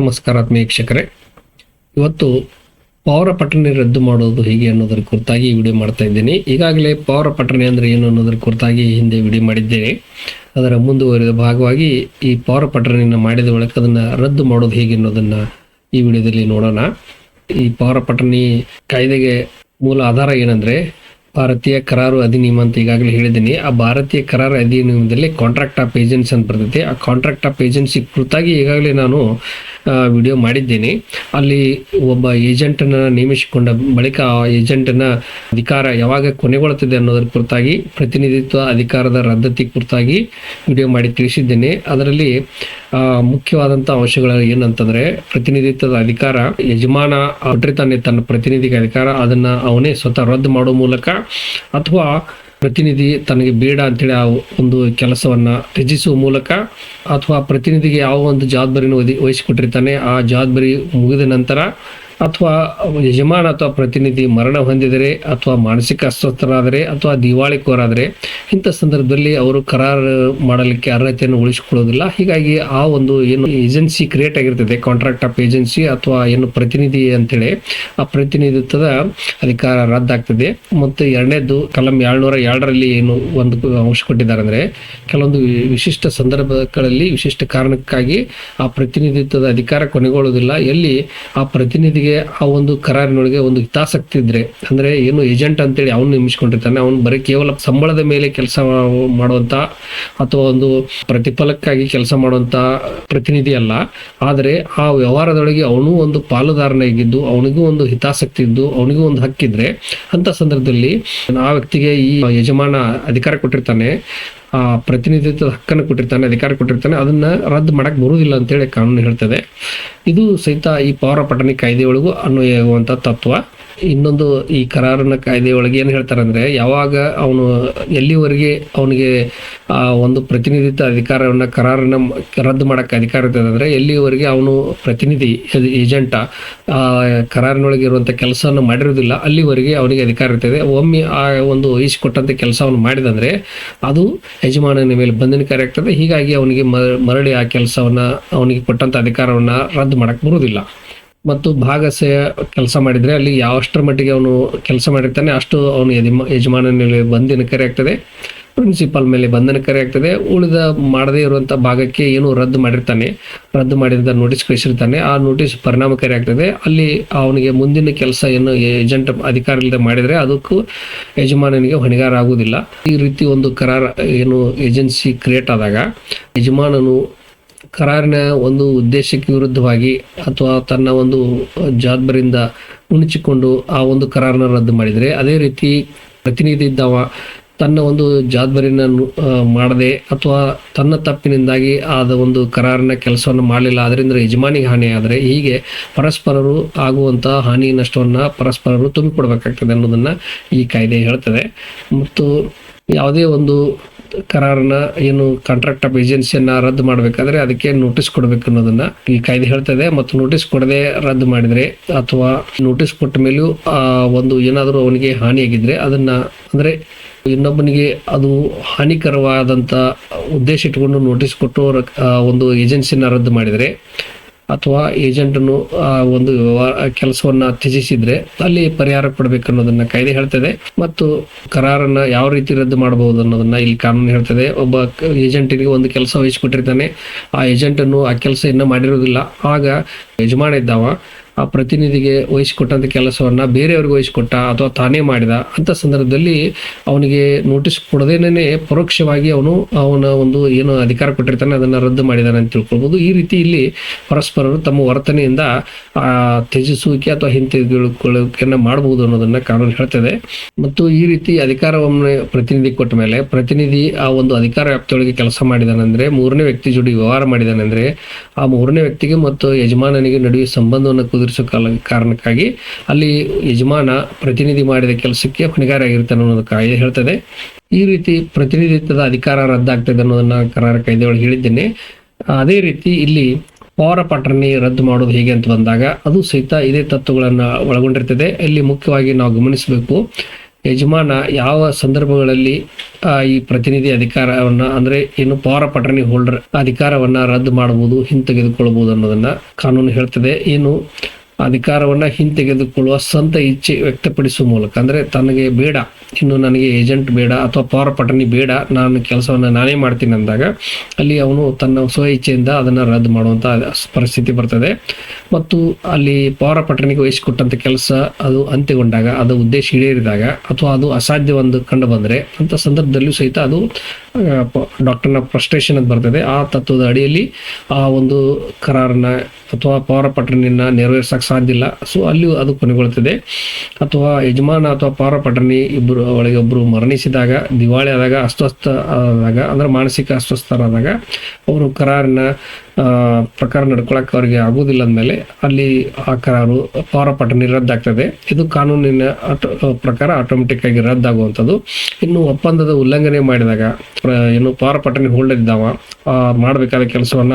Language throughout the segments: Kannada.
ನಮಸ್ಕಾರ ವೀಕ್ಷಕರೇ. ಇವತ್ತು ಪೌರ ಪಠಣೆ ರದ್ದು ಮಾಡೋದು ಹೇಗೆ ಅನ್ನೋದರ ಕುರಿತಾಗಿ ವಿಡಿಯೋ ಮಾಡ್ತಾ ಇದ್ದೀನಿ. ಈಗಾಗಲೇ ಪೌರ ಪಠಣೆ ಅಂದರೆ ಏನು ಅನ್ನೋದರ ಕುರಿತಾಗಿ ಹಿಂದೆ ವಿಡಿಯೋ ಮಾಡಿದ್ದೇನೆ. ಅದರ ಮುಂದುವರಿದ ಭಾಗವಾಗಿ ಈ ಪೌರ ಪಠಣೆಯನ್ನು ಮಾಡಿದ ಬಳಿಕ ಅದನ್ನು ರದ್ದು ಮಾಡೋದು ಹೇಗೆ ಅನ್ನೋದನ್ನು ಈ ವಿಡಿಯೋದಲ್ಲಿ ನೋಡೋಣ. ಈ ಪೌರ ಪಠಣೆ ಕಾಯ್ದೆಗೆ ಮೂಲ ಆಧಾರ ಏನಂದ್ರೆ ಭಾರತೀಯ ಕರಾರು ಅಧಿನಿಯಮ ಅಂತ ಈಗಾಗಲೇ ಹೇಳಿದ್ದೀನಿ. ಆ ಭಾರತೀಯ ಕರಾರು ಅಧಿನಿಯಮದಲ್ಲಿ ಕಾಂಟ್ರಾಕ್ಟ್ ಆಫ್ ಏಜೆನ್ಸಿ ಅಂತ ಬರ್ತೈತಿ. ಆ ಕಾಂಟ್ರಾಕ್ಟ್ ಆಫ್ ಏಜೆನ್ಸಿ ಕುರಿತಾಗಿ ಈಗಾಗಲೇ ನಾನು ವಿಡಿಯೋ ಮಾಡಿದ್ದೇನೆ. ಅಲ್ಲಿ ಒಬ್ಬ ಏಜೆಂಟನ್ನು ನೇಮಿಸಿಕೊಂಡ ಬಳಿಕ ಆ ಏಜೆಂಟನ ಅಧಿಕಾರ ಯಾವಾಗ ಕೊನೆಗೊಳ್ಳುತ್ತದೆ ಅನ್ನೋದ್ರ ಕುರಿತಾಗಿ, ಪ್ರತಿನಿಧಿತ್ವ ಅಧಿಕಾರದ ರದ್ದತಿ ಕುರಿತಾಗಿ ವಿಡಿಯೋ ಮಾಡಿ ತಿಳಿಸಿದ್ದೇನೆ. ಅದರಲ್ಲಿ ಮುಖ್ಯವಾದಂಥ ಅಂಶಗಳು ಏನಂತಂದ್ರೆ, ಪ್ರತಿನಿಧಿತ್ವದ ಅಧಿಕಾರ, ಯಜಮಾನ ಕೊಟ್ಟಿರ್ತಾನೆ ತನ್ನ ಪ್ರತಿನಿಧಿಗೆ ಅಧಿಕಾರ, ಅದನ್ನ ಅವನೇ ಸ್ವತಃ ರದ್ದು ಮಾಡೋ ಮೂಲಕ ಅಥವಾ ಪ್ರತಿನಿಧಿ ತನಗೆ ಬೇಡ ಅಂತೇಳಿ ಆ ಒಂದು ಕೆಲಸವನ್ನ ತ್ಯಜಿಸುವ ಮೂಲಕ ಅಥವಾ ಪ್ರತಿನಿಧಿಗೆ ಯಾವ ಒಂದು ಜವಾಬ್ದಾರಿನ ವಹಿಸಿಕೊಟ್ಟಿರ್ತಾನೆ. ಆ ಜವಾಬ್ದಾರಿ ಮುಗಿದ ನಂತರ ಅಥವಾ ಯಜಮಾನ ಅಥವಾ ಪ್ರತಿನಿಧಿ ಮರಣ ಹೊಂದಿದರೆ ಅಥವಾ ಮಾನಸಿಕ ಅಸ್ವಸ್ಥರಾದರೆ ಅಥವಾ ದಿವಾಳಿಕೋರಾದರೆ ಇಂಥ ಸಂದರ್ಭದಲ್ಲಿ ಅವರು ಕರಾರು ಮಾಡಲಿಕ್ಕೆ ಅರ್ಹತೆಯನ್ನು ಉಳಿಸಿಕೊಳ್ಳೋದಿಲ್ಲ ಹೀಗಾಗಿ ಆ ಒಂದು ಏನು ಏಜೆನ್ಸಿ ಕ್ರಿಯೇಟ್ ಆಗಿರ್ತದೆ ಕಾಂಟ್ರಾಕ್ಟ್ ಆಫ್ ಏಜೆನ್ಸಿ ಅಥವಾ ಏನು ಪ್ರತಿನಿಧಿ ಅಂತೇಳಿ, ಆ ಪ್ರತಿನಿಧಿತ್ವದ ಅಧಿಕಾರ ರದ್ದಾಗ್ತದೆ. ಮತ್ತು ಎರಡನೇದು, ಕಲಂ ಏಳ್ನೂರ ಎರಡರಲ್ಲಿ ಏನು ಒಂದು ಅಂಶ ಕೊಟ್ಟಿದ್ದಾರೆ ಅಂದರೆ, ಕೆಲವೊಂದು ವಿಶಿಷ್ಟ ಸಂದರ್ಭಗಳಲ್ಲಿ, ವಿಶಿಷ್ಟ ಕಾರಣಕ್ಕಾಗಿ ಆ ಪ್ರತಿನಿಧಿತ್ವದ ಅಧಿಕಾರ ಕೊನೆಗೊಳ್ಳುವುದಿಲ್ಲ. ಎಲ್ಲಿ ಆ ಪ್ರತಿನಿಧಿಗೆ ಆ ಒಂದು ಕರಾರಿನೊಳಗೆ ಒಂದು ಹಿತಾಸಕ್ತಿ ಇದ್ರೆ, ಅಂದ್ರೆ ಏನು ಏಜೆಂಟ್ ಅಂತೇಳಿ ಅವನು ನೇಮಿಸಿಕೊಂಡಿರ್ತಾನೆ, ಅವನು ಬರೀ ಕೇವಲ ಸಂಬಳದ ಮೇಲೆ ಕೆಲಸ ಮಾಡುವಂತ ಅಥವಾ ಒಂದು ಪ್ರತಿಫಲಕ್ಕಾಗಿ ಕೆಲಸ ಮಾಡುವಂತ ಪ್ರತಿನಿಧಿ ಅಲ್ಲ. ಆದರೆ ಆ ವ್ಯವಹಾರದೊಳಗೆ ಅವನು ಒಂದು ಪಾಲುದಾರನಾಗಿದ್ದು, ಅವನಿಗೂ ಒಂದು ಹಿತಾಸಕ್ತಿ ಇದ್ದು, ಅವನಿಗೂ ಒಂದು ಹಕ್ಕಿದ್ರೆ, ಅಂತ ಸಂದರ್ಭದಲ್ಲಿ ಆ ವ್ಯಕ್ತಿಗೆ ಈ ಯಜಮಾನ ಅಧಿಕಾರ ಕೊಟ್ಟಿರ್ತಾನೆ. ಪ್ರತಿನಿಧಿತ್ವದ ಹಕ್ಕನ್ನು ಕೊಟ್ಟಿರ್ತಾನೆ, ಅಧಿಕಾರ ಕೊಟ್ಟಿರ್ತಾನೆ, ಅದನ್ನ ರದ್ದು ಮಾಡಕ್ ಬರುವುದಿಲ್ಲ ಅಂತೇಳಿ ಕಾನೂನು ಹೇಳ್ತದೆ. ಇದು ಸಹಿತ ಈ ಪೌರ ಪಠಣಿ ಕಾಯ್ದೆಯೊಳಗೂ ಅನ್ವಯವಾಗುವಂತ ತತ್ವ. ಇನ್ನೊಂದು ಈ ಕರಾರಿನ ಕಾಯ್ದೆಯೊಳಗೆ ಏನು ಹೇಳ್ತಾರೆ ಅಂದರೆ ಯಾವಾಗ ಅವನು ಎಲ್ಲಿವರೆಗೆ ಅವನಿಗೆ ಒಂದು ಪ್ರತಿನಿಧಿತ್ವ ಅಧಿಕಾರವನ್ನ ಕರಾರನ್ನ ರದ್ದು ಮಾಡಕ್ಕೆ ಅಧಿಕಾರ ಇರ್ತದೆ ಅಂದ್ರೆ, ಎಲ್ಲಿವರೆಗೆ ಅವನು ಪ್ರತಿನಿಧಿ ಏಜೆಂಟ ಕರಾರಿನೊಳಗೆ ಇರುವಂತ ಕೆಲಸವನ್ನು ಮಾಡಿರೋದಿಲ್ಲ ಅಲ್ಲಿವರೆಗೆ ಅವನಿಗೆ ಅಧಿಕಾರ ಇರ್ತದೆ. ಒಮ್ಮೆ ಆ ಒಂದು ವಹಿಸಿಕೊಟ್ಟಂಥ ಕೆಲಸವನ್ನು ಮಾಡಿದಂದ್ರೆ, ಅದು ಯಜಮಾನನ ಮೇಲೆ ಬಂಧನಕಾರಿ ಆಗ್ತದೆ. ಹೀಗಾಗಿ ಅವನಿಗೆ ಮರಳಿ ಆ ಕೆಲಸವನ್ನ, ಅವನಿಗೆ ಕೊಟ್ಟಂತ ಅಧಿಕಾರವನ್ನ ರದ್ದು ಮಾಡಕ್ ಬರುವುದಿಲ್ಲ. ಮತ್ತು ಭಾಗಸೆಯ ಕೆಲಸ ಮಾಡಿದರೆ ಅಲ್ಲಿ ಯಾವಷ್ಟರ ಮಟ್ಟಿಗೆ ಅವನು ಕೆಲಸ ಮಾಡಿರ್ತಾನೆ, ಅಷ್ಟು ಅವನು ಯಜಮ ಯಜಮಾನನ ಮೇಲೆ ಕರೆ ಆಗ್ತದೆ ಪ್ರಿನ್ಸಿಪಾಲ್ ಮೇಲೆ ಬಂಧನ ಕರೆ ಆಗ್ತದೆ, ಉಳಿದ ಮಾಡದೇ ಇರುವಂಥ ಭಾಗಕ್ಕೆ ಏನು ರದ್ದು ಮಾಡಿರ್ತಾನೆ, ರದ್ದು ಮಾಡಿದ ನೋಟಿಸ್ ಕಳಿಸಿರ್ತಾನೆ, ಆ ನೋಟಿಸ್ ಪರಿಣಾಮಕಾರಿ ಆಗ್ತದೆ. ಅಲ್ಲಿ ಅವನಿಗೆ ಮುಂದಿನ ಕೆಲಸ ಏನು ಏಜೆಂಟ್ ಅಧಿಕಾರ ಮಾಡಿದರೆ ಮಾಡಿದ್ರೆ ಅದಕ್ಕೂ ಯಜಮಾನನಿಗೆ ಹೊಣೆಗಾರ ಆಗುವುದಿಲ್ಲ. ಈ ರೀತಿ ಒಂದು ಕರಾರ ಏನು ಏಜೆನ್ಸಿ ಕ್ರಿಯೇಟ್ ಆದಾಗ, ಯಜಮಾನನು ಕರಾರಿನ ಒಂದು ಉದ್ದೇಶಕ್ಕೆ ವಿರುದ್ಧವಾಗಿ ಅಥವಾ ತನ್ನ ಒಂದು ಜವಾಬ್ದಾರಿಯಿಂದ ಉಣಿಚಿಕೊಂಡು ಆ ಒಂದು ಕರಾರನ್ನ ರದ್ದು ಮಾಡಿದರೆ, ಅದೇ ರೀತಿ ಪ್ರತಿನಿಧಿ ಇದ್ದವ ತನ್ನ ಒಂದು ಜವಾಬ್ದಾರಿಯನ್ನು ಮಾಡದೆ ಅಥವಾ ತನ್ನ ತಪ್ಪಿನಿಂದಾಗಿ ಆದ ಒಂದು ಕರಾರಿನ ಕೆಲಸವನ್ನು ಮಾಡಲಿಲ್ಲ. ಅದರಿಂದ ಯಜಮಾನಿಗೆ ಹಾನಿಯಾದರೆ ಹೀಗೆ ಪರಸ್ಪರರು ಆಗುವಂಥ ಹಾನಿ ನಷ್ಟವನ್ನು ಪರಸ್ಪರರು ತುಂಬಿಕೊಡ್ಬೇಕಾಗ್ತದೆ ಅನ್ನೋದನ್ನ ಈ ಕಾಯ್ದೆ ಹೇಳ್ತದೆ. ಮತ್ತು ಯಾವುದೇ ಒಂದು ಕರಾರನ್ನ ಏನು ಕಾಂಟ್ರಾಕ್ಟ್ ಆಫ್ ಏಜೆನ್ಸಿಯನ್ನ ರದ್ದು ಮಾಡಬೇಕಾದ್ರೆ ಅದಕ್ಕೆ ನೋಟಿಸ್ ಕೊಡಬೇಕು ಅನ್ನೋದನ್ನ ಈ ಕಾಯ್ದೆ ಹೇಳ್ತದೆ. ಮತ್ತು ನೋಟಿಸ್ ಕೊಡದೆ ರದ್ದು ಮಾಡಿದ್ರೆ ಅಥವಾ ನೋಟಿಸ್ ಕೊಟ್ಟ ಮೇಲೂ ಒಂದು ಏನಾದರೂ ಅವನಿಗೆ ಹಾನಿಯಾಗಿದ್ರೆ ಅದನ್ನ, ಅಂದ್ರೆ ಇನ್ನೊಬ್ಬನಿಗೆ ಅದು ಹಾನಿಕರವಾದಂತ ಉದ್ದೇಶ ಇಟ್ಕೊಂಡು ನೋಟಿಸ್ ಕೊಟ್ಟು ಒಂದು ಏಜೆನ್ಸಿನ ರದ್ದು ಮಾಡಿದರೆ, ಅಥವಾ ಆ, ಒಂದು ವ್ಯವಹಾರ, ಕೆಲಸವನ್ನ ತ್ಯಜಿಸಿದ್ರೆ ಅಲ್ಲಿ ಪರಿಹಾರ ಕೊಡಬೇಕು ಅನ್ನೋದನ್ನ ಕಾಯ್ದೆ ಹೇಳ್ತದೆ. ಮತ್ತು ಕರಾರನ್ನ ಯಾವ ರೀತಿ ರದ್ದು ಮಾಡಬಹುದು ಅನ್ನೋದನ್ನ ಇಲ್ಲಿ ಕಾನೂನು ಹೇಳ್ತದೆ. ಒಬ್ಬ ಏಜೆಂಟಿಗೆ ಒಂದು ಕೆಲಸ ವಹಿಸಿಕೊಟ್ಟಿರ್ತಾನೆ. ಆ ಏಜೆಂಟನ್ನು ಆ ಕೆಲಸ ಇನ್ನ ಮಾಡಿರೋದಿಲ್ಲ ಆಗ ಯಜಮಾನ ಇದ್ದಾವ. ಆ ಪ್ರತಿನಿಧಿಗೆ ವಹಿಸಿಕೊಟ್ಟಂತ ಕೆಲಸವನ್ನ ಬೇರೆಯವ್ರಿಗೆ ವಹಿಸಿಕೊಟ್ಟ ಅಥವಾ ತಾನೇ ಮಾಡಿದ, ಅಂತ ಸಂದರ್ಭದಲ್ಲಿ ಅವನಿಗೆ ನೋಟಿಸ್ ಕೊಡದೇನೆ ಪರೋಕ್ಷವಾಗಿ ಅವನು ಅವನ ಒಂದು ಏನು ಅಧಿಕಾರ ಕೊಟ್ಟಿರ್ತಾನೆ, ಅದನ್ನ ರದ್ದು ಮಾಡಿದಾನೆ ಅಂತ ತಿಳ್ಕೊಳ್ಬಹುದು ಈ ರೀತಿ ಇಲ್ಲಿ ಪರಸ್ಪರರು ತಮ್ಮ ವರ್ತನೆಯಿಂದ, ಆ, ತ್ಯಜಿಸುವಿಕೆ ಅಥವಾ ಹಿಂತೆಗೆದುಕೊಳ್ಳುವಿಕೆಯನ್ನ ಮಾಡಬಹುದು ಅನ್ನೋದನ್ನ ಕಾನೂನು ಹೇಳ್ತದೆ. ಮತ್ತು ಈ ರೀತಿ ಅಧಿಕಾರವನ್ನು ಪ್ರತಿನಿಧಿ ಕೊಟ್ಟ ಮೇಲೆ, ಪ್ರತಿನಿಧಿ ಆ ಒಂದು ಅಧಿಕಾರ ವ್ಯಾಪ್ತಿಯೊಳಗೆ ಕೆಲಸ ಮಾಡಿದಾನಂದ್ರೆ, ಮೂರನೇ ವ್ಯಕ್ತಿ ಜೋಡಿ ವ್ಯವಹಾರ ಮಾಡಿದಾನಂದ್ರೆ, ಆ ಮೂರನೇ ವ್ಯಕ್ತಿಗೆ ಮತ್ತು ಯಜಮಾನನಿಗೆ ನಡುವೆ ಸಂಬಂಧವನ್ನು ಕುದುರಿಸೋ ಕಾಲ ಕಾರಣಕ್ಕಾಗಿ ಅಲ್ಲಿ ಯಜಮಾನ ಪ್ರತಿನಿಧಿ ಮಾಡಿದ ಕೆಲಸಕ್ಕೆ ಹೊಣೆಗಾರ ಆಗಿರ್ತಾನೆ ಅನ್ನೋದು ಕಾಯ್ದೆ ಹೇಳ್ತದೆ. ಈ ರೀತಿ ಪ್ರತಿನಿಧಿತ್ವದ ಅಧಿಕಾರ ರದ್ದಾಗ್ತದೆ ಅನ್ನೋದನ್ನ ಕರಾರ ಕಾಯ್ದೆ ಒಳಗೆ ಹೇಳಿದ್ದೇನೆ. ಅದೇ ರೀತಿ ಇಲ್ಲಿ ಪೌರ ಪಠಣೆ ರದ್ದು ಮಾಡೋದು ಹೇಗೆ ಅಂತ ಬಂದಾಗ ಅದು ಸಹಿತ ಇದೇ ತತ್ವಗಳನ್ನ ಒಳಗೊಂಡಿರ್ತದೆ. ಇಲ್ಲಿ ಮುಖ್ಯವಾಗಿ ನಾವು ಗಮನಿಸಬೇಕು, ಯಜಮಾನ ಯಾವ ಸಂದರ್ಭಗಳಲ್ಲಿ ಈ ಪ್ರತಿನಿಧಿ ಅಧಿಕಾರವನ್ನ, ಅಂದ್ರೆ ಏನು ಪವರ್ ಆಫ್ ಅಟರ್ನಿ ಹೋಲ್ಡರ್ ಅಧಿಕಾರವನ್ನ ರದ್ದು ಮಾಡಬಹುದು ಹಿಂತೆಗೆದುಕೊಳ್ಳಬಹುದು ಅನ್ನೋದನ್ನ ಕಾನೂನು ಹೇಳ್ತದೆ. ಏನು ಅಧಿಕಾರವನ್ನ ಹಿಂತೆಗೆದುಕೊಳ್ಳುವ ಸ್ವಂತ ಇಚ್ಛೆ ವ್ಯಕ್ತಪಡಿಸುವ ಮೂಲಕ. ಅಂದ್ರೆ ತನಗೆ ಬೇಡ, ಇನ್ನು ನನಗೆ ಏಜೆಂಟ್ ಬೇಡ ಅಥವಾ ಪವರ್ ಪಟನಿ ಬೇಡ, ನಾನು ಕೆಲಸವನ್ನ ನಾನೇ ಮಾಡ್ತೀನಿ ಅಂದಾಗ ಅಲ್ಲಿ ಅವನು ತನ್ನ ಸ್ವ ಇಚ್ಛೆಯಿಂದ ಅದನ್ನ ರದ್ದು ಮಾಡುವಂಥ ಪರಿಸ್ಥಿತಿ ಬರ್ತದೆ. ಮತ್ತು ಅಲ್ಲಿ ಪವರ್ ಪಟನಿಗೆ ವಹಿಸಿಕೊಟ್ಟಂತ ಕೆಲಸ ಅದು ಅಂತ್ಯಗೊಂಡಾಗ, ಅದು ಉದ್ದೇಶ ಈಡೇರಿದಾಗ ಅಥವಾ ಅದು ಅಸಾಧ್ಯ ಒಂದು ಕಂಡು ಬಂದರೆ, ಅಂತ ಸಂದರ್ಭದಲ್ಲೂ ಸಹಿತ ಅದು ಡಾಕ್ಟರ್ನ ಫ್ರಸ್ಟ್ರೇಷನ್ ಅಂತ ಬರ್ತದೆ. ಆ ತತ್ವದ ಅಡಿಯಲ್ಲಿ ಆ ಒಂದು ಕರಾರನ್ನ ಅಥವಾ ಪವರ್ ಪಟನಿನ ನೆರವೇರಿಸಕ್ಕೆ ಸಾಧ್ಯ ಇಲ್ಲ ಸೊ ಅಲ್ಲಿಯೂ ಅದು ಕೊನೆಗೊಳ್ಳುತ್ತದೆ. ಅಥವಾ ಯಜಮಾನ ಅಥವಾ ಪಾರ ಪಟನಿ ಇಬ್ಬರು, ಒಳಗೆ ಒಬ್ಬರು ಮರಣಿಸಿದಾಗ, ದಿವಾಳಿ ಆದಾಗ, ಅಸ್ವಸ್ಥ ಆದಾಗ, ಅಂದ್ರೆ ಮಾನಸಿಕ ಅಸ್ವಸ್ಥರಾದಾಗ, ಅವರು ಕರಾರಿನ ಪ್ರಕಾರ ನಡ್ಕೊಳಕ್ಕೆ ಅವರಿಗೆ ಆಗುವುದಿಲ್ಲ ಅಂದಮೇಲೆ ಅಲ್ಲಿ ಆ ಕರಾರು ಪಾರ ಪಟನಿ ರದ್ದಾಗ್ತದೆ. ಇದು ಕಾನೂನಿನ ಪ್ರಕಾರ ಆಟೋಮೆಟಿಕ್ ಆಗಿ ರದ್ದಾಗುವಂಥದ್ದು. ಇನ್ನು ಒಪ್ಪಂದದ ಉಲ್ಲಂಘನೆ ಮಾಡಿದಾಗ ಏನು ಪಾರ ಪಟನಿ ಹೋಲ್ಡರ್ ಇದ್ದಾವ ಮಾಡಬೇಕಾದ ಕೆಲಸವನ್ನ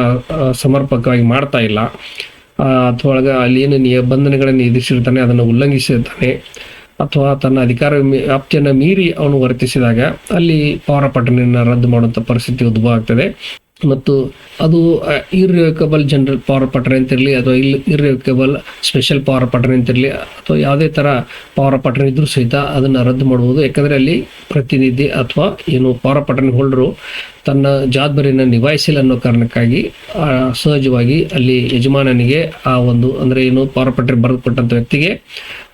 ಸಮರ್ಪಕವಾಗಿ ಮಾಡ್ತಾ ಇಲ್ಲ. ಅಥವಾ ಅಲ್ಲಿ ಏನು ನಿಬಂಧನೆಗಳನ್ನು ವಿಧಿಸಿರ್ತಾನೆ ಅದನ್ನು ಉಲ್ಲಂಘಿಸಿರ್ತಾನೆ, ಅಥವಾ ತನ್ನ ಅಧಿಕಾರ ವ್ಯಾಪ್ತಿಯನ್ನು ಮೀರಿ ಅವನು ವರ್ತಿಸಿದಾಗ ಅಲ್ಲಿ ಪವರ್ ಪಟ್ಟಣೆಯನ್ನು ರದ್ದು ಮಾಡುವಂಥ ಪರಿಸ್ಥಿತಿ ಉದ್ಭವ ಆಗ್ತದೆ. ಮತ್ತು ಅದು ಇರ್ರಿವಕಬಲ್ ಜನರಲ್ ಪವರ್ ಪಟರ್ ಅಂತಿರಲಿ ಅಥವಾ ಇಲ್ಲಿ ಇರ್ರಿವಕಬಲ್ ಸ್ಪೆಷಲ್ ಪವರ್ ಪಟನ್ ಅಂತಿರಲಿ ಅಥವಾ ಯಾವುದೇ ಥರ ಪವರ್ ಪಟ್ಟಣೆ ಇದ್ರೂ ಸಹಿತ ಅದನ್ನು ರದ್ದು ಮಾಡ್ಬೋದು ಯಾಕಂದರೆ ಅಲ್ಲಿ ಪ್ರತಿನಿಧಿ ಅಥವಾ ಏನು ಪವರ್ ಪಟನ್ ಹೋಲ್ಡರು ತನ್ನ ಜವಾಬ್ದಾರಿಯನ್ನು ನಿಭಾಯಿಸಿಲ್ಲ ಅನ್ನೋ ಕಾರಣಕ್ಕಾಗಿ ಸಹಜವಾಗಿ ಅಲ್ಲಿ ಯಜಮಾನನಿಗೆ ಆ ಒಂದು ಅಂದರೆ ಏನು ಪವರ್ ಪಟ್ರಿ ಬರೆದು ಕೊಟ್ಟಂಥ ವ್ಯಕ್ತಿಗೆ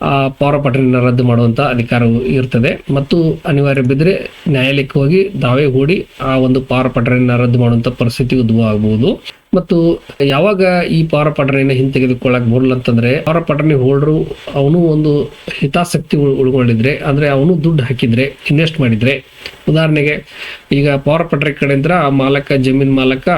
ಆ ಪವರ್ ಪಟ್ರಿನ ರದ್ದು ಮಾಡುವಂಥ ಅಧಿಕಾರವು ಇರ್ತದೆ. ಮತ್ತು ಅನಿವಾರ್ಯ ಬಿದ್ದರೆ ನ್ಯಾಯಾಲಯಕ್ಕೆ ಹೋಗಿ ದಾವೆ ಹೂಡಿ ಆ ಒಂದು ಪವರ್ ಪಟ್ರಿನ ರದ್ದು ಮಾಡುವಂಥ ಪರಿಸ್ಥಿತಿ ಉದ್ಭವ ಆಗಬಹುದು ಮತ್ತು ಯಾವಾಗ ಈ ಪವರ್ ಪಟನೆಯನ್ನು ಹಿಂತೆಗೆದುಕೊಳ್ಳಕ್ ಬರಲ್ಲ ಅಂತಂದ್ರೆ ಪವರ್ ಪಟನೆ ಹೋಲ್ಡರು ಅವನು ಒಂದು ಹಿತಾಸಕ್ತಿ ಉಳ್- ಉಳ್ಕೊಂಡಿದ್ರೆ ಅಂದ್ರೆ ಅವನು ದುಡ್ಡು ಹಾಕಿದ್ರೆ, ಇನ್ವೆಸ್ಟ್ ಮಾಡಿದ್ರೆ. ಉದಾಹರಣೆಗೆ, ಈಗ ಪವರ್ ಪಟ್ರೆ ಕಡೆಯಿಂದ ಆ ಮಾಲಕ, ಜಮೀನ್ ಮಾಲಕ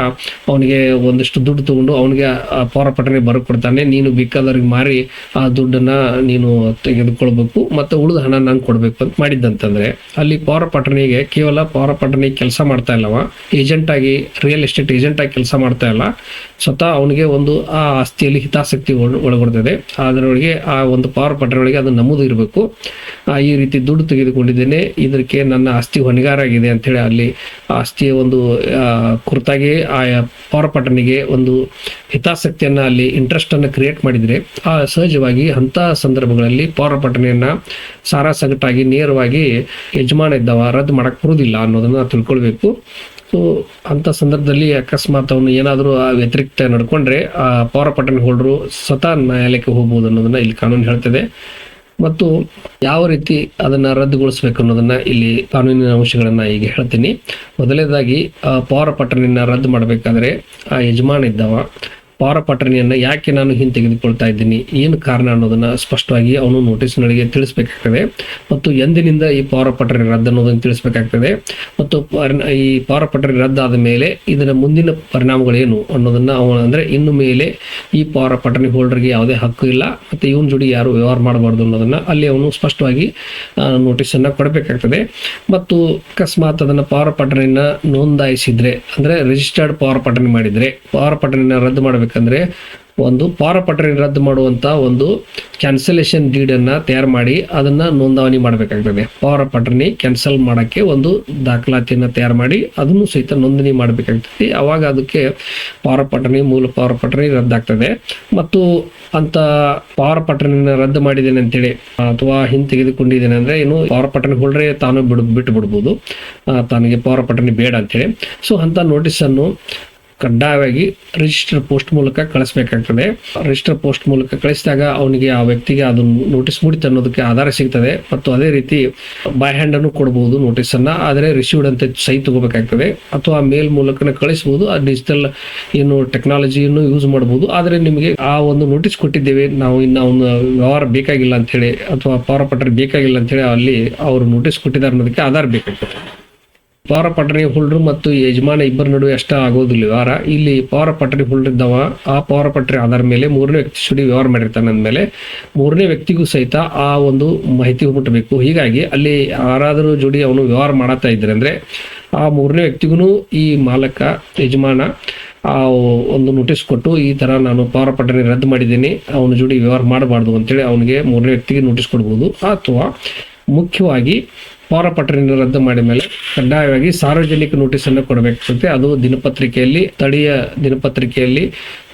ಅವನಿಗೆ ಒಂದಿಷ್ಟು ದುಡ್ಡು ತಗೊಂಡು ಅವನಿಗೆ ಆ ಪವರ್ ಪಟನೆ ಬರ್ಕೊಡ್ತಾನೆ. ನೀನು ಬೇಕಾದವ್ರಿಗೆ ಮಾರಿ ಆ ದುಡ್ಡನ್ನ ನೀನು ತೆಗೆದುಕೊಳ್ಬೇಕು ಮತ್ತೆ ಉಳಿದ ಹಣ ನಂಗೆ ಕೊಡ್ಬೇಕು ಅಂತ ಮಾಡಿದ್ದಂತಂದ್ರೆ, ಅಲ್ಲಿ ಪವರ್ ಪಟನಿಗೆ ಕೇವಲ ಪವರ್ ಪಟನಿ ಕೆಲಸ ಮಾಡ್ತಾ ಇಲ್ಲವ. ಏಜೆಂಟ್ ಆಗಿ, ರಿಯಲ್ ಎಸ್ಟೇಟ್ ಏಜೆಂಟ್ ಆಗಿ ಕೆಲಸ ಮಾಡ್ತಾ ಇಲ್ಲ. ಸ್ವತಃ ಅವನಿಗೆ ಒಂದು ಆ ಆಸ್ತಿಯಲ್ಲಿ ಹಿತಾಸಕ್ತಿ ಒಳಗೊಡ್ತದೆ. ಅದರೊಳಗೆ ಆ ಒಂದು ಪವರ್ ಪಟ್ಟರೊಳಗೆ ಅದು ನಮೂದು ಇರಬೇಕು. ಈ ರೀತಿ ದುಡ್ಡು ತೆಗೆದುಕೊಂಡಿದ್ದೇನೆ. ಇದಕ್ಕೆ ನನ್ನ ಆಸ್ತಿ ಹೊಣೆಗಾರ ಆಗಿದೆ ಅಂತೇಳಿ ಅಲ್ಲಿ ಆಸ್ತಿಯ ಒಂದು ಕುರಿತಾಗಿ ಆ ಪವರ್ ಪಟ್ಟನಿಗೆ ಒಂದು ಹಿತಾಸಕ್ತಿಯನ್ನ ಅಲ್ಲಿ ಇಂಟ್ರೆಸ್ಟ್ ಅನ್ನು ಕ್ರಿಯೇಟ್ ಮಾಡಿದರೆ ಆ ಸಹಜವಾಗಿ ಅಂತ ಸಂದರ್ಭಗಳಲ್ಲಿ ಪವರ್ ಸಾರಾ ಸಾರಾಸಗಟಾಗಿ ನೇರವಾಗಿ ಯಜಮಾನ ಇದ್ದವ ರದ್ದು ಮಾಡಕ್ಕೆ ಬರುವುದಿಲ್ಲ ಅನ್ನೋದನ್ನ ತಿಳ್ಕೊಳ್ಬೇಕು. ಸೊ ಅಂತ ಸಂದರ್ಭದಲ್ಲಿ ಅಕಸ್ಮಾತ್ ಅವನು ಏನಾದರೂ ಆ ವ್ಯತಿರಿಕ್ತ ನಡ್ಕೊಂಡ್ರೆ ಆ ಪವರ್ ಪಟನ್ ಹೋಲ್ಡ್ರು ಸ್ವತಃ ನ್ಯಾಯಾಲಯಕ್ಕೆ ಹೋಗ್ಬೋದು ಅನ್ನೋದನ್ನ ಇಲ್ಲಿ ಕಾನೂನು ಹೇಳ್ತದೆ. ಮತ್ತು ಯಾವ ರೀತಿ ಅದನ್ನ ರದ್ದುಗೊಳಿಸ್ಬೇಕು ಅನ್ನೋದನ್ನ ಇಲ್ಲಿ ಕಾನೂನಿನ ಅಂಶಗಳನ್ನು ಈಗ ಹೇಳ್ತೀನಿ. ಮೊದಲನೇದಾಗಿ ಪವರ್ ಪಟನಿನ ರದ್ದು ಮಾಡಬೇಕಾದ್ರೆ ಆ ಯಜಮಾನ ಇದ್ದವ ಪವರ್ ಪಟನೆಯನ್ನ ಯಾಕೆ ನಾನು ಹಿಂತೆಗೆದುಕೊಳ್ತಾ ಇದ್ದೀನಿ? ಏನು ಕಾರಣ ಅನ್ನೋದನ್ನ ಸ್ಪಷ್ಟವಾಗಿ ಅವನು ನೋಟಿಸ್ನೊಳಗೆ ತಿಳಿಸ್ಬೇಕಾಗ್ತದೆ. ಮತ್ತು ಎಂದಿನಿಂದ ಈ ಪವರ್ ಪಟನೆ ರದ್ದು ಅನ್ನೋದನ್ನು ತಿಳಿಸ್ಬೇಕಾಗ್ತದೆ. ಮತ್ತು ಈ ಪವರ್ ಪಟನೆ ರದ್ದಾದ ಮೇಲೆ ಇದರ ಮುಂದಿನ ಪರಿಣಾಮಗಳೇನು ಅನ್ನೋದನ್ನ ಅವನು, ಅಂದರೆ ಇನ್ನು ಮೇಲೆ ಈ ಪವರ್ ಪಟನೆ ಹೋಲ್ಡರ್ಗೆ ಯಾವುದೇ ಹಕ್ಕು ಇಲ್ಲ. ಮತ್ತೆ ಇವನ ಜೋಡಿ ಯಾರು ವ್ಯವಹಾರ ಮಾಡಬಾರ್ದು ಅನ್ನೋದನ್ನ ಅಲ್ಲಿ ಅವನು ಸ್ಪಷ್ಟವಾಗಿ ನೋಟಿಸ್ ಅನ್ನ ಕೊಡಬೇಕಾಗ್ತದೆ. ಮತ್ತು ಅಕಸ್ಮಾತ್ ಅದನ್ನ ಪವರ್ ಪಟನೆಯನ್ನ ನೋಂದಾಯಿಸಿದ್ರೆ, ಅಂದ್ರೆ ರಿಜಿಸ್ಟರ್ಡ್ ಪಾವರ್ ಮಾಡಿದ್ರೆ ಪವರ್ ರದ್ದು ಮಾಡಬೇಕಂದ್ರೆ ಒಂದು ಪವರ್ ಪಟನೆ ರದ್ದು ಮಾಡುವಂತ ಒಂದು ಕ್ಯಾನ್ಸಲೇಷನ್ ಡೀಡ್ ಅನ್ನ ತಯಾರು ಮಾಡಿ ಅದನ್ನ ನೋಂದಣಿ ಮಾಡಬೇಕಾಗ್ತದೆ. ಪವರ್ ಪಟನಿ ಕ್ಯಾನ್ಸಲ್ ಮಾಡಕ್ಕೆ ಒಂದು ದಾಖಲಾತಿಯನ್ನ ತಯಾರು ಮಾಡಿ ಅದನ್ನು ಸಹಿತ ನೋಂದಣಿ ಮಾಡಬೇಕಾಗ್ತದೆ. ಅವಾಗ ಅದಕ್ಕೆ ಪವರ್ ಪಟನಿ ಮೂಲ ಪವರ್ ಪಟನಿ ರದ್ದಾಗ್ತದೆ. ಮತ್ತು ಅಂತ ಪವರ್ ಪಟನಿನ ರದ್ದು ಮಾಡಿದ್ದೇನೆ ಅಂತೇಳಿ, ಅಥವಾ ಹಿಂತೆಗೆದುಕೊಂಡಿದ್ದೇನೆ ಅಂದ್ರೆ ಏನು ಪವರ್ ಪಟನಿ ಹೋಲ್ಡ್ರೆ ತಾನು ಬಿಡ್ ಬಿಟ್ಟು ಬಿಡ್ಬೋದು ತನಗೆ ಪವರ್ ಪಟನಿ ಬೇಡ ಅಂತೇಳಿ. ಸೊ ಅಂತ ನೋಟಿಸ್ ಅನ್ನು ಕಡ್ಡಾಯವಾಗಿ ರಿಜಿಸ್ಟರ್ ಪೋಸ್ಟ್ ಮೂಲಕ ಕಳಿಸ್ಬೇಕಾಗ್ತದೆ. ರಿಜಿಸ್ಟರ್ ಪೋಸ್ಟ್ ಮೂಲಕ ಕಳಿಸಿದಾಗ ಅವನಿಗೆ ಆ ವ್ಯಕ್ತಿಗೆ ಅದು ನೋಟಿಸ್ ಮುಡಿತು ಅನ್ನೋದಕ್ಕೆ ಆಧಾರ ಸಿಗ್ತದೆ. ಮತ್ತು ಅದೇ ರೀತಿ ಬೈ ಹ್ಯಾಂಡ್ ಅನ್ನು ಕೊಡಬಹುದು ನೋಟಿಸ್ ಅನ್ನ. ಆದರೆ ರಿಸೀವ್ಡ್ ಅಂತ ಸಹಿ ತಗೋಬೇಕಾಗ್ತದೆ. ಅಥವಾ ಮೇಲ್ ಮೂಲಕನೇ ಕಳಿಸಬಹುದು ಆ ಡಿಜಿಟಲ್ ಏನು ಟೆಕ್ನಾಲಜಿಯನ್ನು ಯೂಸ್ ಮಾಡಬಹುದು ಆದರೆ ನಿಮಗೆ ಆ ಒಂದು ನೋಟಿಸ್ ಕೊಟ್ಟಿದ್ದೇವೆ. ನಾವು ಇನ್ನ ಒಂದು ವ್ಯವಹಾರ ಬೇಕಾಗಿಲ್ಲ ಅಂತ ಹೇಳಿ, ಅಥವಾ ಪವರ್ ಬೇಕಾಗಿಲ್ಲ ಅಂತ ಹೇಳಿ ಅಲ್ಲಿ ಅವರು ನೋಟಿಸ್ ಕೊಟ್ಟಿದ್ದಾರೆ ಅನ್ನೋದಕ್ಕೆ ಆಧಾರ ಬೇಕಾಗ್ತದೆ. ಪವರ ಪಟರಿ ಹೋಲ್ಡರ್ ಮತ್ತು ಯಜಮಾನ ಇಬ್ಬರ ನಡುವೆ ಅಷ್ಟ ಆಗೋದಿಲ್ಲ ವ್ಯವಹಾರ. ಇಲ್ಲಿ ಪವರ ಪಟರಿ ಹೋಲ್ಡರ್ ಇದ್ದವ, ಆ ಪವರ್ ಪಟ್ರಿ ಆಧಾರ ಮೇಲೆ ಮೂರನೇ ವ್ಯಕ್ತಿ ಸುಡಿ ವ್ಯವಹಾರ ಮಾಡಿರ್ತಾನೆ ಅಂದಮೇಲೆ ಮೂರನೇ ವ್ಯಕ್ತಿಗೂ ಸಹಿತ ಆ ಒಂದು ಮಾಹಿತಿ ಮುಟ್ಟಬೇಕು ಹೀಗಾಗಿ ಅಲ್ಲಿ ಯಾರಾದರೂ ಜೋಡಿ ಅವನು ವ್ಯವಹಾರ ಮಾಡತ್ತಾ ಇದ್ರೆ ಅಂದ್ರೆ ಆ ಮೂರನೇ ವ್ಯಕ್ತಿಗೂ ಈ ಮಾಲಕ, ಯಜಮಾನ ಆ ಒಂದು ನೋಟಿಸ್ ಕೊಟ್ಟು, ಈ ತರ ನಾನು ಪವರ ಪಟ್ರಿ ರದ್ದು ಮಾಡಿದ್ದೀನಿ, ಅವನ ಜೋಡಿ ವ್ಯವಹಾರ ಮಾಡಬಾರ್ದು ಅಂತೇಳಿ ಅವನಿಗೆ ಮೂರನೇ ವ್ಯಕ್ತಿಗೆ ನೋಟಿಸ್ ಕೊಡ್ಬೋದು. ಅಥವಾ ಮುಖ್ಯವಾಗಿ ಪೌರ ಪಟ್ರಿನ ರದ್ದು ಮಾಡಿದ ಮೇಲೆ ಕಡ್ಡಾಯವಾಗಿ ಸಾರ್ವಜನಿಕ ನೋಟಿಸ್ ಅನ್ನು ಕೊಡಬೇಕಾಗುತ್ತೆ ಅದು ದಿನಪತ್ರಿಕೆಯಲ್ಲಿ, ಸ್ಥಳೀಯ ದಿನಪತ್ರಿಕೆಯಲ್ಲಿ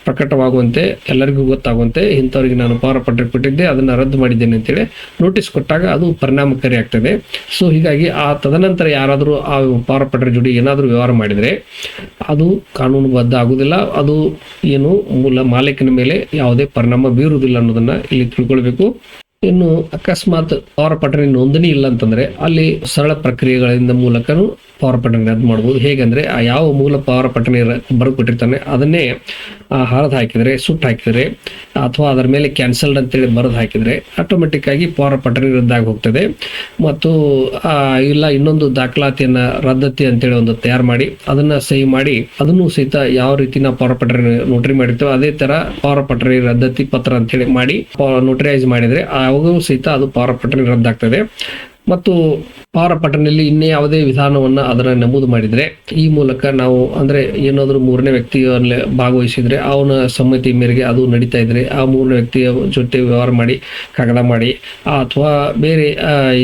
ಪ್ರಕಟವಾಗುವಂತೆ ಎಲ್ಲರಿಗೂ ಗೊತ್ತಾಗುವಂತೆ ಇಂಥವ್ರಿಗೆ ನಾನು ಪೌರ ಪಟ್ರಿ ಕೊಟ್ಟಿದ್ದೆ, ಅದನ್ನು ರದ್ದು ಮಾಡಿದ್ದೇನೆ ಅಂತೇಳಿ ನೋಟಿಸ್ ಕೊಟ್ಟಾಗ ಅದು ಪರಿಣಾಮಕಾರಿ ಆಗ್ತದೆ. ಸೊ ಹೀಗಾಗಿ ಆ ತದನಂತರ ಯಾರಾದರೂ ಆ ಪೌರ ಪಟ್ಟರ ಜೋಡಿ ಏನಾದರೂ ವ್ಯವಹಾರ ಮಾಡಿದರೆ ಅದು ಕಾನೂನುಬದ್ಧ ಆಗುವುದಿಲ್ಲ. ಅದು ಏನು ಮೂಲ ಮಾಲೀಕನ ಮೇಲೆ ಯಾವುದೇ ಪರಿಣಾಮ ಬೀರುವುದಿಲ್ಲ ಅನ್ನೋದನ್ನ ಇಲ್ಲಿ ತಿಳ್ಕೊಳ್ಬೇಕು. ಇನ್ನು ಅಕಸ್ಮಾತ್ ಪವರ್ ಪಟ್ಟಣ ನೋಂದಣಿ ಇಲ್ಲ ಅಂತಂದ್ರೆ ಅಲ್ಲಿ ಸರಳ ಪ್ರಕ್ರಿಯೆಗಳಿಂದ ಮೂಲಕನೂ ಪವರ್ ಪಟ್ಟಣ ರದ್ದು ಮಾಡ್ಬೋದು. ಹೇಗಂದ್ರೆ ಆ ಯಾವ ಮೂಲ ಪವರ್ ಪಟ್ಟಣ ಬರೆದು ಕೊಟ್ಟಿರ್ತಾನೆ ಅದನ್ನೇ ಹರಿದು ಹಾಕಿದರೆ ಸುಟ್ಟು ಹಾಕಿದರೆ ಅಥವಾ ಅದರ ಮೇಲೆ ಕ್ಯಾನ್ಸಲ್ಡ್ ಅಂತೇಳಿ ಬರೆದು ಹಾಕಿದರೆ ಆಟೋಮೆಟಿಕ್ ಆಗಿ ಪವರ್ ಪಟ್ಟಣ ರದ್ದಾಗಿ ಹೋಗ್ತದೆ. ಮತ್ತು ಆ, ಇಲ್ಲ ಇನ್ನೊಂದು ದಾಖಲಾತಿಯನ್ನ ರದ್ದತಿ ಅಂತೇಳಿ ಒಂದು ತಯಾರು ಮಾಡಿ ಅದನ್ನ ಸಹಿ ಮಾಡಿ ಅದನ್ನು ಸಹಿತ ಯಾವ ರೀತಿ ನಾವು ಪವರ್ ಪಟ್ಟಣ ನೋಟರಿ ಮಾಡಿರ್ತೇವೆ ಅದೇ ತರ ಪವರ್ ಪಟ್ಟಣ ರದ್ದತಿ ಪತ್ರ ಅಂತೇಳಿ ಮಾಡಿ ನೋಟರೈಸ್ ಮಾಡಿದ್ರೆ ಅವಾಗೂ ಸಹಿತ ಅದು ಪೌರ ಪಟ್ಟಣ ರದ್ದಾಗ್ತದೆ. ಮತ್ತು ಪೌರ ಪಟ್ಟಣದಲ್ಲಿ ಇನ್ನೇ ಯಾವುದೇ ವಿಧಾನವನ್ನು ಅದನ್ನು ನಮೂದು ಮಾಡಿದರೆ, ಈ ಮೂಲಕ ನಾವು ಅಂದರೆ ಏನಾದರೂ ಮೂರನೇ ವ್ಯಕ್ತಿಯಲ್ಲಿ ಭಾಗವಹಿಸಿದರೆ, ಅವನ ಸಮ್ಮತಿ ಮೇರೆಗೆ ಅದು ನಡೀತಾ ಇದ್ದರೆ ಆ ಮೂರನೇ ವ್ಯಕ್ತಿಯ ಜೊತೆ ವ್ಯವಹಾರ ಮಾಡಿ, ಕಾಗದ ಮಾಡಿ, ಅಥವಾ ಬೇರೆ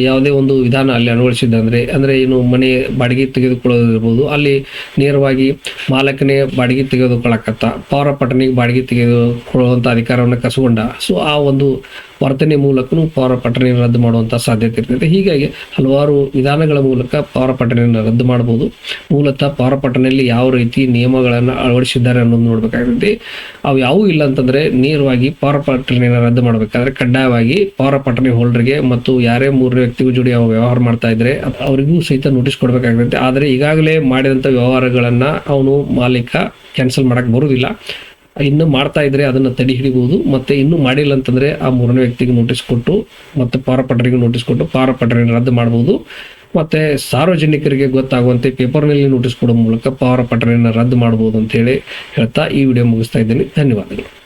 ಯಾವುದೇ ಒಂದು ವಿಧಾನ ಅಲ್ಲಿ ಅಳವಡಿಸಿದ್ದಂದರೆ ಅಂದರೆ ಏನು ಮನೆ ಬಾಡಿಗೆ ತೆಗೆದುಕೊಳ್ಳೋದಿರ್ಬೋದು, ಅಲ್ಲಿ ನೇರವಾಗಿ ಮಾಲಕನೇ ಬಾಡಿಗೆ ತೆಗೆದುಕೊಳ್ಳಕತ್ತ ಪೌರ ಪಟ್ಟಣಿಗೆ ಬಾಡಿಗೆ ತೆಗೆದುಕೊಳ್ಳುವಂಥ ಅಧಿಕಾರವನ್ನು ಕಸಗೊಂಡ ಸೊ ಆ ಒಂದು ವರ್ತನೆ ಮೂಲಕನೂ ಪೌರ ಪಟ್ಟಣ ರದ್ದು ಮಾಡುವಂಥ ಸಾಧ್ಯತೆ ಇರ್ತದೆ ಹೀಗಾಗಿ ಹಲವಾರು ವಿಧಾನಗಳ ಮೂಲಕ ಪೌರ ಪಟ್ಟಣೆಯನ್ನು ರದ್ದು ಮಾಡಬಹುದು. ಮೂಲತಃ ಪೌರ ಪಟ್ಟಣೆಯಲ್ಲಿ ಯಾವ ರೀತಿ ನಿಯಮಗಳನ್ನು ಅಳವಡಿಸಿದ್ದಾರೆ ಅನ್ನೋದು ನೋಡಬೇಕಾಗುತ್ತೆ. ಅವು ಯಾವೂ ಇಲ್ಲ ಅಂತಂದ್ರೆ ನೇರವಾಗಿ ಪೌರ ಪಟ್ಟಣೆಯನ್ನು ರದ್ದು ಮಾಡಬೇಕಾದ್ರೆ ಕಡ್ಡಾಯವಾಗಿ ಪೌರ ಹೋಲ್ಡರ್ ಹೋಲ್ಡರ್ಗೆ ಮತ್ತು ಯಾರೇ ಮೂರನೇ ವ್ಯಕ್ತಿಗೂ ಜೋಡಿ ಅವು ವ್ಯವಹಾರ ಮಾಡ್ತಾ ಇದ್ರೆ ಅವರಿಗೂ ಸಹಿತ ನೋಟಿಸ್ ಕೊಡಬೇಕಾಗುತ್ತೆ. ಆದರೆ ಈಗಾಗಲೇ ಮಾಡಿದಂಥ ವ್ಯವಹಾರಗಳನ್ನು ಅವನು ಮಾಲೀಕ ಕ್ಯಾನ್ಸಲ್ ಮಾಡಕ್ ಬರುವುದಿಲ್ಲ. ಇನ್ನು ಮಾಡ್ತಾ ಇದ್ರೆ ಅದನ್ನ ತಡೆ ಹಿಡಿಬಹುದು ಮತ್ತೆ ಇನ್ನು ಮಾಡಿಲ್ಲ ಅಂತಂದ್ರೆ ಆ ಮೂರನೇ ವ್ಯಕ್ತಿಗೆ ನೋಟಿಸ್ ಕೊಟ್ಟು, ಮತ್ತೆ ಪೌರ ಪಟ್ಟರಿಗೆ ನೋಟಿಸ್ ಕೊಟ್ಟು ಪೌರ ಪಟ್ಟಣ ರದ್ದು ಮಾಡಬಹುದು ಮತ್ತೆ ಸಾರ್ವಜನಿಕರಿಗೆ ಗೊತ್ತಾಗುವಂತೆ ಪೇಪರ್ನಲ್ಲಿ ನೋಟಿಸ್ ಕೊಡೋ ಮೂಲಕ ಪಟ್ಟಣ ರದ್ದು ಮಾಡಬಹುದು ಅಂತ ಹೇಳಿ ಹೇಳ್ತಾ ಈ ವಿಡಿಯೋ ಮುಗಿಸ್ತಾ ಇದ್ದೀನಿ. ಧನ್ಯವಾದಗಳು.